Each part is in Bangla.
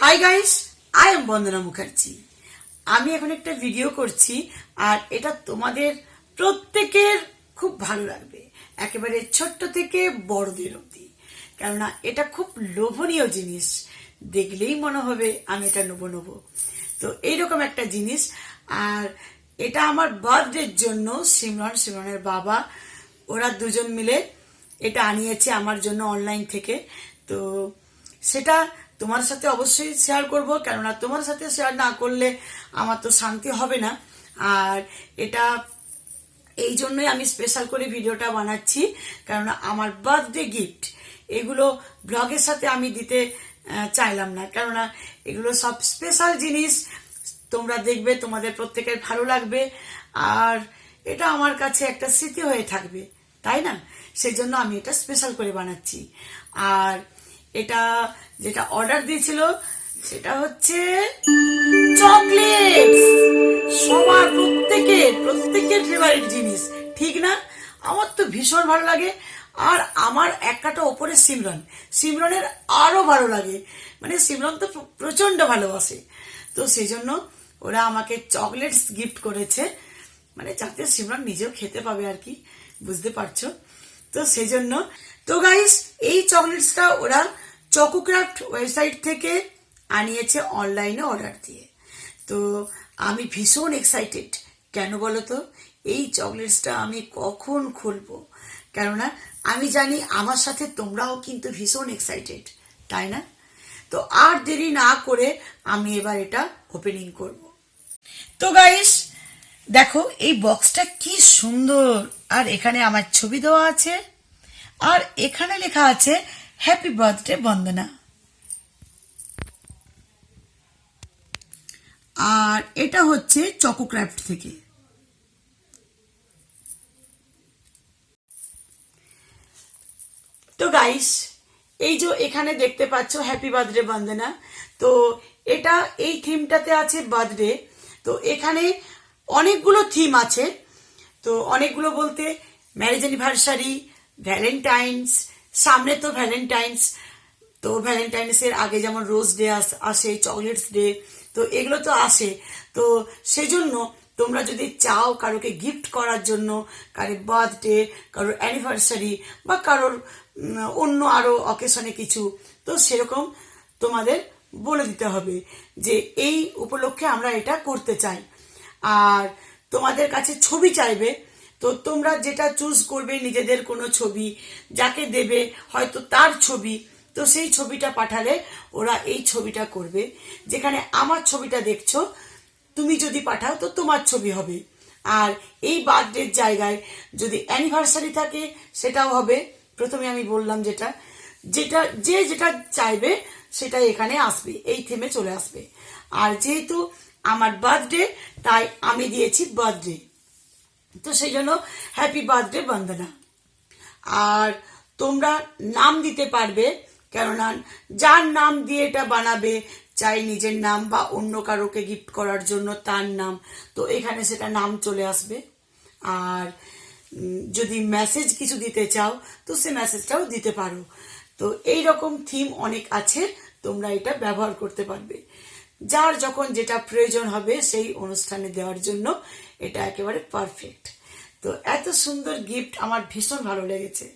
Hi guys I am Vandana Mukherjee আমি এখন একটা ভিডিও করছি আর এটা তোমাদের প্রত্যেকের খুব ভালো লাগবে। একেবারে ছোট্ট থেকে বড়দের অবধি। কেননা এটা খুব লোভনীয় জিনিস। দেখলেই মনে হবে আমি এটা নেব নেব। তো এইরকম একটা জিনিস। আর এটা আমার বার্থডের জন্য, সিমরন, সিমরনের বাবা, ওরা দুজন মিলে এটা আনিয়েছে আমার জন্য অনলাইন থেকে। তো সেটা তোমার সাথে অবশ্যই শেয়ার করব, কেননা তোমার সাথে শেয়ার না করলে আমার তো শান্তি হবে না। আর এটা এই জন্যই আমি স্পেশাল করে ভিডিওটা বানাচ্ছি, কেননা আমার বার্থডে গিফট এগুলো ব্লগের সাথে আমি দিতে চাইলাম না। কেননা এগুলো সব স্পেশাল জিনিস, তোমরা দেখবে, তোমাদের প্রত্যেকের ভালো লাগবে, আর এটা আমার কাছে একটা স্মৃতি হয়ে থাকবে, তাই না? সেই জন্য আমি এটা স্পেশাল করে বানাচ্ছি। আর এটা যেটা অর্ডার দিয়েছিল, সেটা হচ্ছে চকলেট সবার প্রত্যেকের প্রত্যেকের ফেভারিট জিনিস, ঠিক না? আমার তো ভীষণ ভালো লাগে। আর আমার এক কাটা ওপরে সিমরন। সিমরনের আরও ভালো লাগে। মানে সিমরন তো প্র- প্রচণ্ড ভালোবাসে। তো সেই জন্য ওরা আমাকে চকলেটস গিফট করেছে। মানে যাতে সিমরন নিজেও খেতে পাবে আর কি, বুঝতে পারছ? তো সেই জন্য তো গাইস এই চকলেটসটা ওরা চকোক্রাফট ওয়েবসাইট থেকে আনিয়েছে অনলাইনে অর্ডার দিয়ে। তো আমি ভীষণ এক্সাইটেড কেন বলো তো? এই চকলেটসটা আমি কখন খুলবো? কেননা আমি জানি আমার সাথে তোমরাও কিন্তু ভীষণ এক্সাইটেড তাই না? তো আর দেরি না করে আমি এবার এটা ওপেনিং করব। তো গাইস দেখো এই বক্সটা কি সুন্দর। আর এখানে আমার ছবি দেওয়া আছে। আর এখানে লেখা আছে হ্যাপি বার্থডে বন্দনা আর এটা হচ্ছে চকোক্রাফট থেকে। তো গাইস এই যে এখানে দেখতে পাচ্ছ হ্যাপি বার্থডে বন্দনা তো এটা এই থিমটাতে আছে বার্থডে তো এখানে অনেকগুলো থিম আছে। তো অনেকগুলো বলতে ম্যারেজ অ্যানিভার্সারি ভ্যালেন্টাইন্স সামনে তো ভ্যালেন্টাইন্স তো ভ্যালেন্টাইন্সের আগে যেমন রোজ ডে আসে চকলেটস ডে তো এগুলো তো আসে। তো সেজন্য তোমরা যদি চাও কারোকে গিফট করার জন্য কারোর বার্থডে কারোর অ্যানিভার্সারি বা কারোর অন্য আরও অকেশনে কিছু, তো সেরকম তোমাদের বলে দিতে হবে যে এই উপলক্ষে আমরা এটা করতে চাই। আর তোমাদের কাছে ছবি চাইবে তো তোমরা যেটা চুজ করবে নিজেদের কোনো ছবি, যাকে দেবে হয়তো তার ছবি, তো সেই ছবিটা পাঠালে ওরা এই ছবিটা করবে। যেখানে আমার ছবিটা দেখছ, তুমি যদি পাঠাও তো তোমার ছবি হবে। আর এই বার্থডের জায়গায় যদি অ্যানিভার্সারি থাকে, সেটাও হবে। প্রথমে আমি বললাম যেটা যেটা, যে যেটা চাইবে সেটা এখানে আসবে, এই থেমে চলে আসবে। আর যেহেতু আমার বার্থডে তাই আমি দিয়েছি বার্থডে তো সেই জন্য হ্যাপি বার্থডে বন্দনা আর তোমরা নাম দিতে পারবে, কেননা যার নাম দিয়ে এটা বানাবে, চাই নিজের নাম বা অন্য কারোকে গিফট করার জন্য তার নাম। তো এখানে সেটা নাম চলে আসবে। আর যদি মেসেজ কিছু দিতে চাও, তো সে মেসেজটাও দিতে পারো। তো এই রকম থিম অনেক আছে, তোমরা এটা ব্যবহার করতে পারবে। যার যখন যেটা প্রয়োজন হবে সেই অনুষ্ঠানে দেওয়ার জন্য এটা একেবারে পারফেক্ট তো এত সুন্দর গিফট আমার ভীষণ ভালো লেগেছে।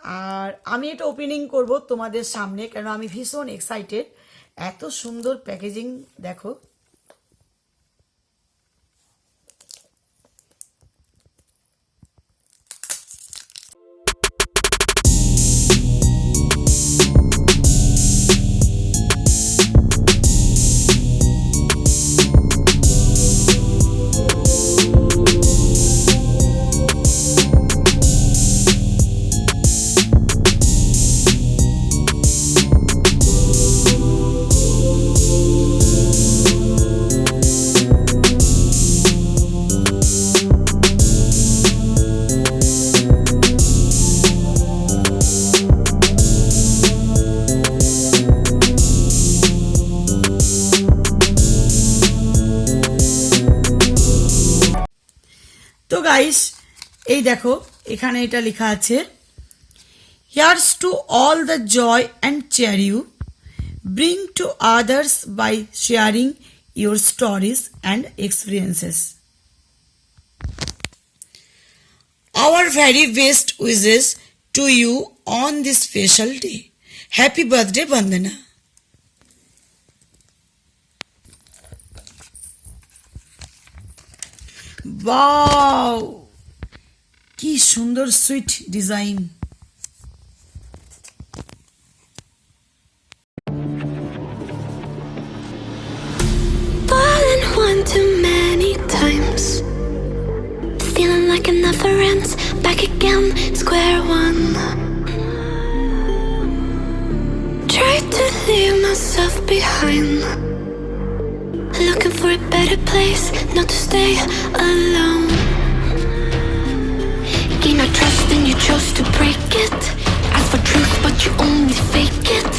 আর আমি এটা ওপেনিং করব তোমাদের সামনে কেন আমি ভীষণ এক্সাইটেড এত সুন্দর প্যাকেজিং দেখো। দেখো এখানে এটা লেখা আছে here's to all the joy and cheer you bring to others by sharing your stories and experiences. Our very best wishes to you on this special day. Happy birthday, Vandana. Wow! কি সুন্দর sweet design Fallen one too many times. Feeling like it never ends. Back again, square one. Tried to leave myself behind. Looking for a better place, not to stay alone. Gain our trust and you chose to break it. Ask for truth, but you only fake it.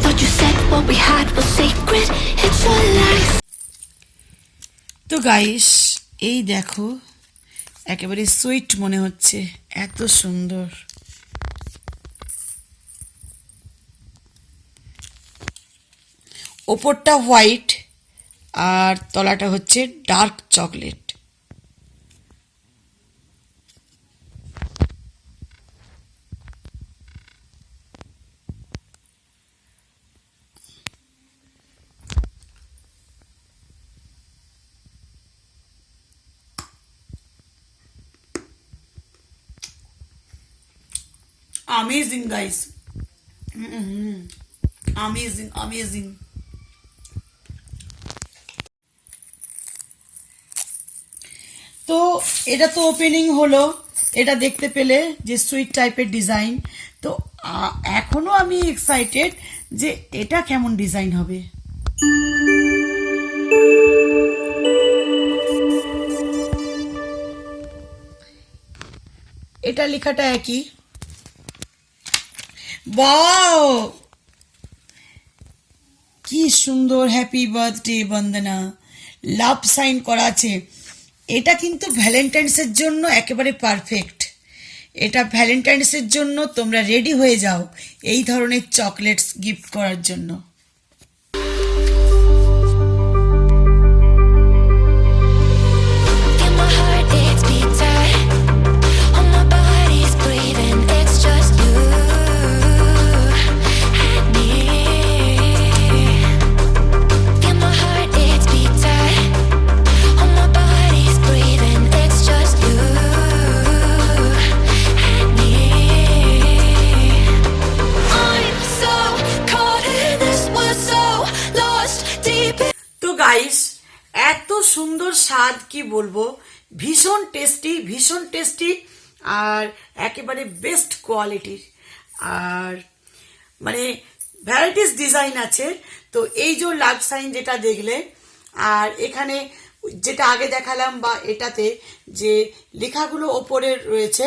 Thought you said what we had was sacred. It's all lies. তো গাইস এই দেখো একেবারে সুইট মনে হচ্ছে এত সুন্দর ওপরটা হোয়াইট আর তলাটা হচ্ছে dark chocolate amazing, guys. Mm-mm. amazing amazing. তো এটা তো ওপেনিং হলো। এটা দেখতে পেলে যে সুইট টাইপের ডিজাইন তো, আ- এখনও আমি এক্সাইটেড যে এটা কেমন ডিজাইন হবে। এটা লেখাটা একই। বাও কি সুন্দর happy birthday Vandana. Love sign করা আছে। এটা কিন্তু ভ্যালেন্টাইন্সের জন্য একেবারে পারফেক্ট এটা ভ্যালেন্টাইন্সের জন্য তোমরা রেডি হয়ে যাও এই ধরনের চকলেটস গিফট করার জন্য। কি বলব? ভীষণ টেস্টি ভীষণ টেস্টি আর একেবারে বেস্ট কোয়ালিটির আর মানে ভ্যারাইটিস ডিজাইন আছে, তো এই যে লাভ সাইন যেটা দেখলে, আর এখানে যেটা আগে দেখালাম বা এটাতে যে লেখাগুলো ওপরে রয়েছে,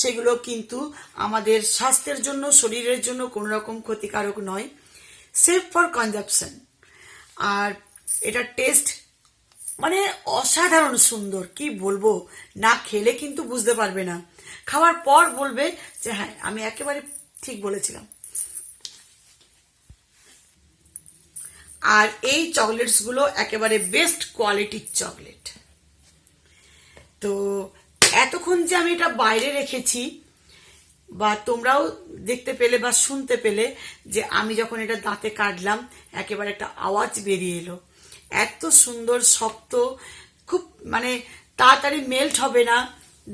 সেগুলো কিন্তু আমাদের স্বাস্থ্যের জন্য, শরীরের জন্য কোনো রকম ক্ষতিকারক নয়। সেফ ফর কনজাপশন আর এটা টেস্ট মানে অসাধারণ সুন্দর, কি বলব? না খেলে কিন্তু বুঝতে পারবে না। খাওয়ার পর বলবে যে হ্যাঁ আমি একেবারে ঠিক বলেছিলাম। আর এই চকলেটসগুলো একেবারে বেস্ট কোয়ালিটির চকলেট। তো এতক্ষণ যে আমি এটা বাইরে রেখেছি, বা তোমরাও দেখতে পেলে বা শুনতে পেলে যে, আমি যখন এটা দাঁতে কাটলাম, একেবারে একটা আওয়াজ বেরিয়ে এলো। এত সুন্দর, শক্ত, খুব মানে তাড়াতাড়ি মেল্ট হবে না।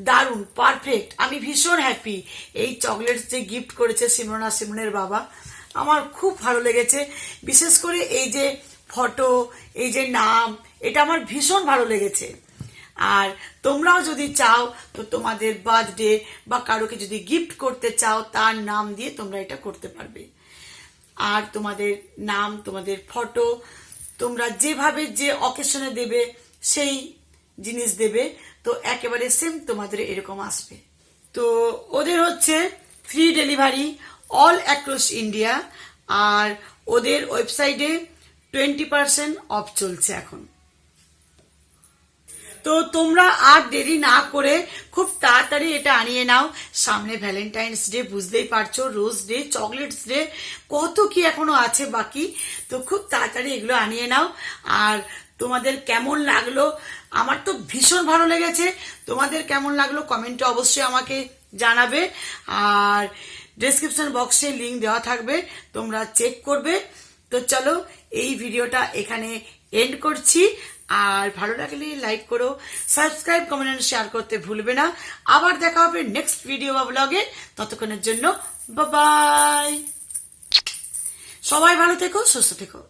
দারুণ পারফেক্ট আমি ভীষণ হ্যাপি এই চকলেটস যে গিফট করেছে সিমরনা সিমনের বাবা, আমার খুব ভালো লেগেছে। বিশেষ করে এই যে ফটো এই যে নাম, এটা আমার ভীষণ ভালো লেগেছে। আর তোমরাও যদি চাও, তো তোমাদের বার্থডে বা কারোকে যদি গিফট করতে চাও, তার নাম দিয়ে তোমরা এটা করতে পারবে। আর তোমাদের নাম, তোমাদের ফটো তোমরা যেভাবে যে অকেশনে দেবে, সেই জিনিস দেবে। তো একেবারে সেম তোমাদের এরকম আসবে। তো ওদের হচ্ছে free delivery all across India আর ওদের ওয়েবসাইটে টোয়েন্টি পার্সেন্ট অফ চলছে এখন। তো তোমরা আর দেরি না করে খুব তাড়াতাড়ি এটা আনিয়ে নাও। সামনে ভ্যালেন্টাইন্স ডে বুঝতেই পারছ রোজ ডে চকলেটস ডে কত কি এখনও আছে বাকি। তো খুব তাড়াতাড়ি এগুলো আনিয়ে নাও। আর তোমাদের কেমন লাগল? আমার তো ভীষণ ভালো লেগেছে। তোমাদের কেমন লাগল কমেন্টে অবশ্যই আমাকে জানাবে। আর ডেসক্রিপশন বক্সে লিঙ্ক দেওয়া থাকবে, তোমরা চেক করবে। তো চলো, এই ভিডিওটা এখানে এন্ড করছি। আর ভালো লাগলে লাইক করো সাবস্ক্রাইব কমেন্ট শেয়ার করতে ভুলবে না। আবার দেখা হবে নেক্সট ভিডিও বা ব্লগে ততক্ষণের জন্য বাবাই সবাই ভালো থেকো, সুস্থ থেকো।